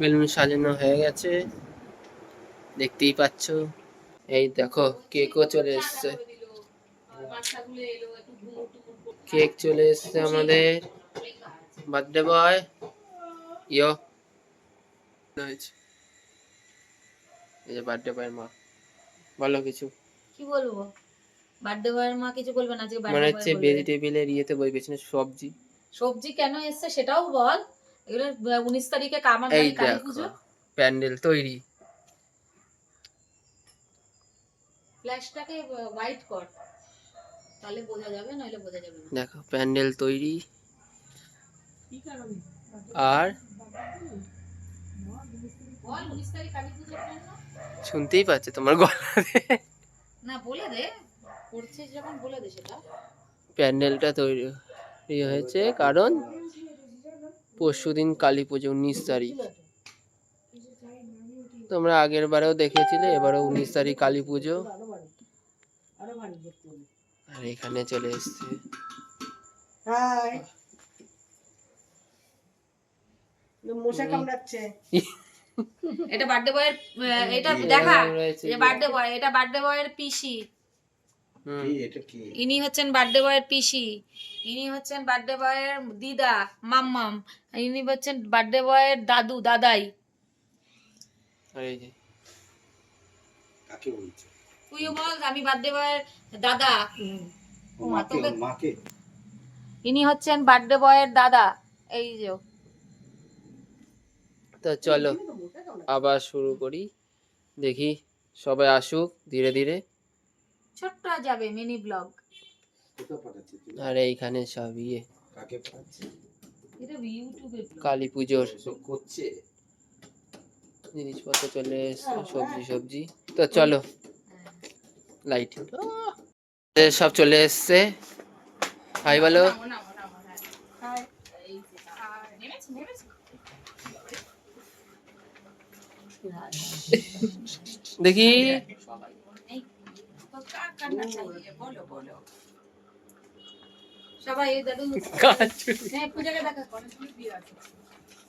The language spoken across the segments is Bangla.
বেলুন সাজানো হয়ে গেছে। দেখতেই পাচ্ছ। এই দেখো কেকও চলে এসছে। কেক চলে এসছে আমাদের। Birthday boy. ইয়ো। এই যে বার্থডে বয়ের মা। বলো কিছু। কি বলব? বার্থডে বয়ের মা কিছু বলবে না আজকে মানে হচ্ছে ভেজিটেবিলের ইয়েতে বই পেছনে সবজি। সবজি কেন এসছে সেটাও বল। এগুলো উনিশ তারিখে কামার এই কালী পুজো? প্যান্ডেল তৈরি। ফ্ল্যাশটাকে হোয়াইট কর। তাহলে বোঝা যাবে নইলে বোঝা যাবে না। দেখো প্যান্ডেল তৈরি। আর? শুনতেই পাচ্ছে তোমার গলাতে না বলে দে। করছিস যখন বলে দে সেটা। প্যান্ডেলটা তৈরি ইয়ে হয়েছে কারণ পরশুদিন কালী পুজো উনিশ তারিখ। তোমরা আগের বারেও দেখেছিলে এবারেও উনিশ তারিখ কালী পুজো। আর এখানে চলে এসছে। মশা কামড়াচ্ছে। এটা বার্থডে বয়ের এটা দেখা। যে বার্থডে বয় এটা বার্থডে বয়ের পিসি। ইনি হচ্ছেন বার্থডে বয়ের পিসি। ইনি হচ্ছেন বার্থডে বয়ের দিদা মাম্মাম। ইনি হচ্ছেন বার্থডে বয়ের দাদু দাদাই। আর এই যে। তুইও বল আমি বার্থডে বয়ের দাদা। ও মা, তোকে ইনি হচ্ছেন বার্থডে বয়ের দাদা। এই যে। তো চলো আবার শুরু করি। দেখি সবাই আসুক ধীরে ধীরে। ছোট্ট যাবে মিনি ব্লগ। আর এইখানে সব ইয়ে। এটা ইউটিউবে কালী পুজোর। জিনিসপত্র চলে এসছে সবজি সবজি। তো চলো লাইট সব চলে এসছে। হাই বলো। দেখি। সবাই এই দাদু হ্যাঁ পূজাকে দেখা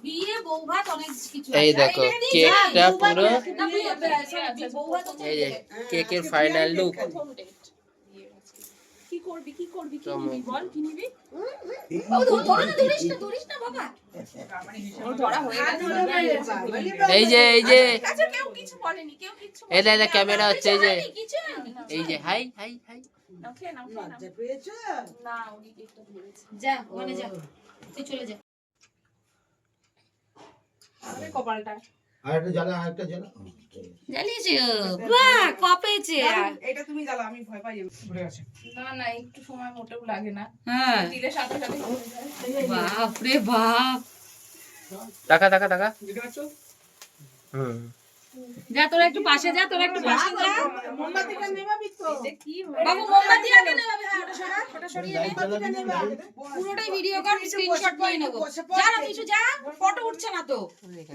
বিয়ে বউ অনেক কিছু এই দেখো কেকটা ভাত পুরো বিয়ে- এই যে কেকের ফাইনাল লুক কি করবি কি করবি কি নিবি বল কি নিবি? হয়ে এই যে এই যে আচ্ছা কেউ কিছু বলেনি কেউ কিছু এই যে ক্যামেরা হচ্ছে এই যে। এই যে হাই হাই হাই। যা ওখানে যা। তুই চলে যা। কপালটা। আর একটা জ্বালা? আর একটা জ্বালা জ্বালিয়েছে বাহ কপেছে। এটা তুমি জ্বালা আমি ভয় পাই ঘুরে গেছে না না একটু সময় মোটেও লাগে না। হ্যাঁ। দিলে সাথে সাথে বাপ। রে বাপ টাকা টাকা টাকা হুম। যা তোরা একটু পাশে যা তোরা একটু পাশে যা। মোমবাতিটা নেবাবি তো বাবু মোমবাতি আগে নে বাবু ওটা সরা ওটা সরিয়ে নে মোমবাতিটা নেবা। পুরোটাই ভিডিও কর স্ক্রিনশট নিয়ে নেব। যা না কিছু যা ফটো উঠছে না তো।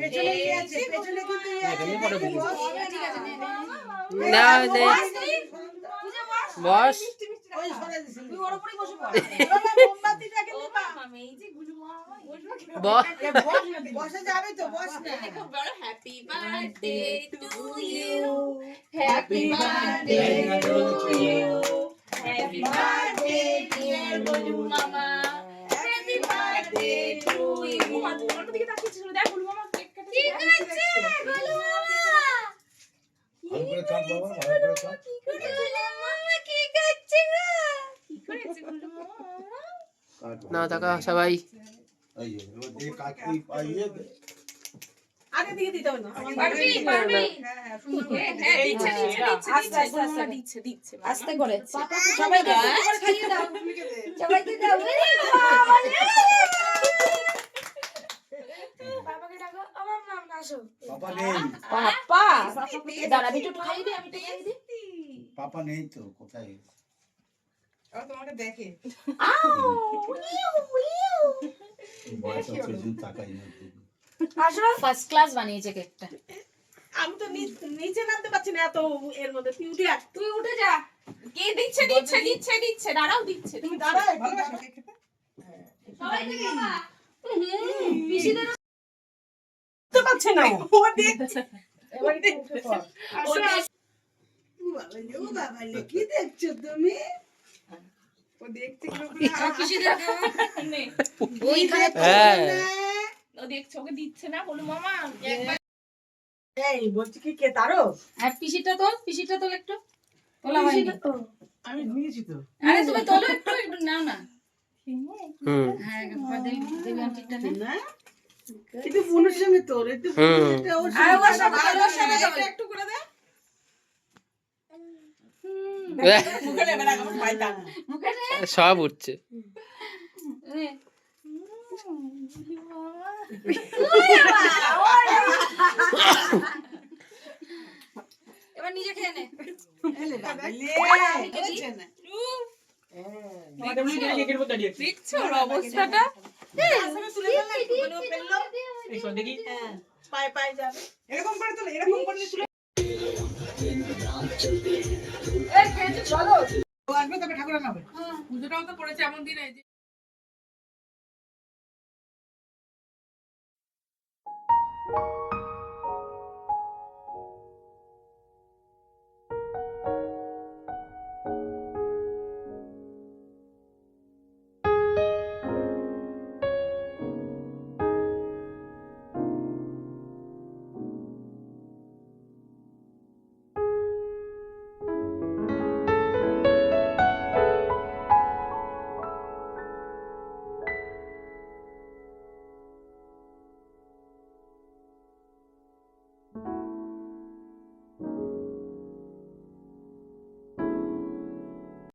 পেছনে কি আছে পেছনে কিন্তু এখানে ফটো ঠিক আছে নে নে না। নে বস বস? ওই সরে দিছি। তুই ওর উপরেই বসে পড়। মোমবাতিটাকে নেবা আমি এই যে গুলু মামা বসবো বস। এ, বস না, বসে যাবে তো বস না। দেখো বড় happy birthday to you happy birthday to you happy birthday dear Gulu মামা হ্যাপি বার্থডে টু ইউ মা তুমি দিকে তাকিয়েছিল দেখ গুলু মামা কেক কাটছে ঠিক আছে গুলু মামা ভালো করে কাট বাবা ভালো করে কাট না টাকা সবাই। এই দিয়ে কাটতেই পাইয়ে দে। আগে দিকে দিতে হবে না। পারবি পারবি হ্যাঁ হ্যাঁ সুন্দর করে। হ্যাঁ হ্যাঁ দিচ্ছে দিচ্ছে দিচ্ছে আস্তে, আস্তে, দিচ্ছে দিচ্ছে দিচ্ছে। আস্তে করে। সবাইকে সবাইকে করে খাইয়ে দাও। সবাইকে দাও। বাবাকে ডাকো। আমার নাম আসো। পাপা নেই। পাপা। দাঁড়া আমি খাইয়ে দিই আমি একটু পাপা নেই তো কোথায়? তোমাকে দেখে। না ফার্স্ট ক্লাস বানিয়েছে কেকটা আমি তো নিচে নামতে পারছি না এত এর মধ্যে। তুই উঠে তুই উঠে যা। কে দিচ্ছে দিচ্ছে দিচ্ছে দিচ্ছে। দাঁড়াও দিচ্ছে তুমি দাঁড়াও ভালোবাসো কেক খেতে? হুম। পিসিদের ও দেখছে। এবার একটু উঠে পড়। আসো, আসো। ও বাবা কি দেখছ তুমি? ও দেখছে কি ওইখানে ও দেখছে ওকে দিচ্ছে না বলু মামা একবার এই বলছি কি কে তারো আর পিসিটা তোল পিসিটা তোল একটু। তোলা হয়নি। আমি নিয়েছি তো। আরে তুমি তোলো একটু একটু নাও না। হুম। একবার দেবী দেবী আন্টিটা নে। না। কিন্তু বোনের সঙ্গে তোর একটু হুম। এটা ওর আর ওর সঙ্গে সাথে ভালো ওর সাথে লাগে। তোল। একটু করে দে মুখে নেবে না আমার পায়তাম মুখে নে সব উঠছে। এবার নিজে খেয়ে নে। অবস্থাটা? হ্যাঁ। পায়ে পায়ে যাবে। এরকম করে তুলে এরকম করে চলো। আসবে তবে ঠাকুর আনাবে পুজোটাও তো পড়েছে এমন দিনে যে।